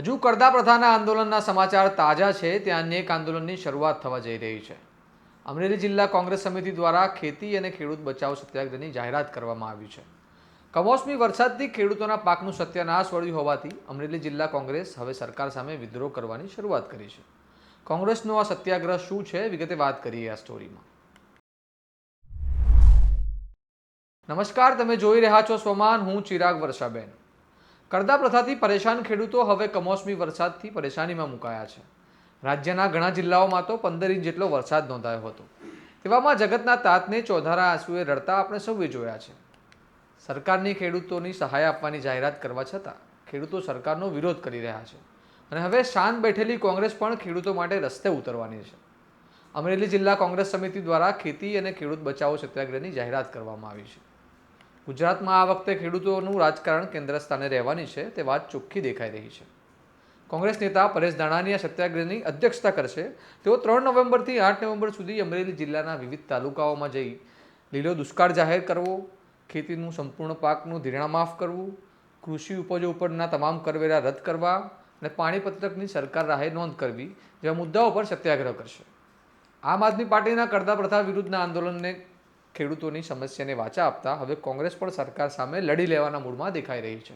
હજુ કરદા પ્રથાના આંદોલનના સમાચાર તાજા છે, ત્યાં અન્ય એક આંદોલનની શરૂઆત થવા જઈ રહી છે. અમરેલી જિલ્લા કોંગ્રેસ સમિતિ દ્વારા ખેતી અને ખેડૂત બચાવ સત્યાગ્રહની જાહેરાત કરવામાં આવી છે. કમોસમી વરસાદથી ખેડૂતોના પાકનું સત્યાનાશ વળ્યું હોવાથી અમરેલી જિલ્લા કોંગ્રેસ હવે સરકાર સામે વિદ્રોહ કરવાની શરૂઆત કરી છે. કોંગ્રેસનો આ સત્યાગ્રહ શું છે, વિગતે વાત કરીએ આ સ્ટોરીમાં. નમસ્કાર, તમે જોઈ રહ્યા છો સ્વમાન, હું ચિરાગ વર્ષાબેન. કરદા પ્રથાથી પરેશાન ખેડૂતો હવે કમોસમી વરસાદથી પરેશાનીમાં મુકાયા છે. રાજ્યના ઘણા જિલ્લાઓમાં તો પંદર ઇંચ જેટલો વરસાદ નોંધાયો હતો. તેવામાં જગતના તાતને ચોધારા આંસુએ રડતા આપણે સૌએ જોયા છે. સરકારની ખેડૂતોની સહાય આપવાની જાહેરાત કરવા છતાં ખેડૂતો સરકારનો વિરોધ કરી રહ્યા છે. અને હવે શાંત બેઠેલી કોંગ્રેસ પણ ખેડૂતો માટે રસ્તે ઉતરવાની છે. અમરેલી જિલ્લા કોંગ્રેસ સમિતિ દ્વારા ખેતી અને ખેડૂત બચાવો સત્યાગ્રહની જાહેરાત કરવામાં આવી છે. ગુજરાતમાં આ વખતે ખેડૂતોનું રાજકારણ કેન્દ્ર સ્થાને રહેવાની છે, તે વાત ચોખ્ખી દેખાઈ રહી છે. કોંગ્રેસ નેતા પરેશ ધાણાની આ સત્યાગ્રહની અધ્યક્ષતા કરશે. તેઓ ત્રણ નવેમ્બરથી આઠ નવેમ્બર સુધી અમરેલી જિલ્લાના વિવિધ તાલુકાઓમાં જઈ લીલો દુષ્કાળ જાહેર કરવો, ખેતીનું સંપૂર્ણ પાકનું ધિરાણ માફ કરવું, કૃષિ ઉપજો ઉપરના તમામ કરવેરા રદ કરવા અને પાણીપત્રકની સરકાર રાહે નોંધ કરવી, જેવા મુદ્દાઓ પર સત્યાગ્રહ કરશે. આમ આદમી પાર્ટીના કરતા પ્રથા વિરુદ્ધના આંદોલનને ખેડૂતોની સમસ્યાને વાચા આપતા હવે કોંગ્રેસ પણ સરકાર સામે લડી લેવાના મૂડમાં દેખાઈ રહી છે.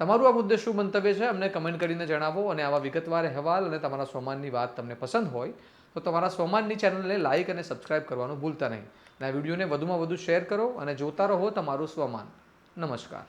તમારું આ મુદ્દે શું મંતવ્ય છે અમને કમેન્ટ કરીને જણાવો અને આવા વિગતવાર અહેવાલ અને તમારા સ્વમાનની વાત તમને પસંદ હોય તો તમારા સ્વમાનની ચેનલને લાઇક અને સબસ્ક્રાઇબ કરવાનું ભૂલતા નહીં. અને આ વિડીયોને વધુમાં વધુ શેર કરો અને જોતા રહો તમારું સ્વમાન નમસ્કાર.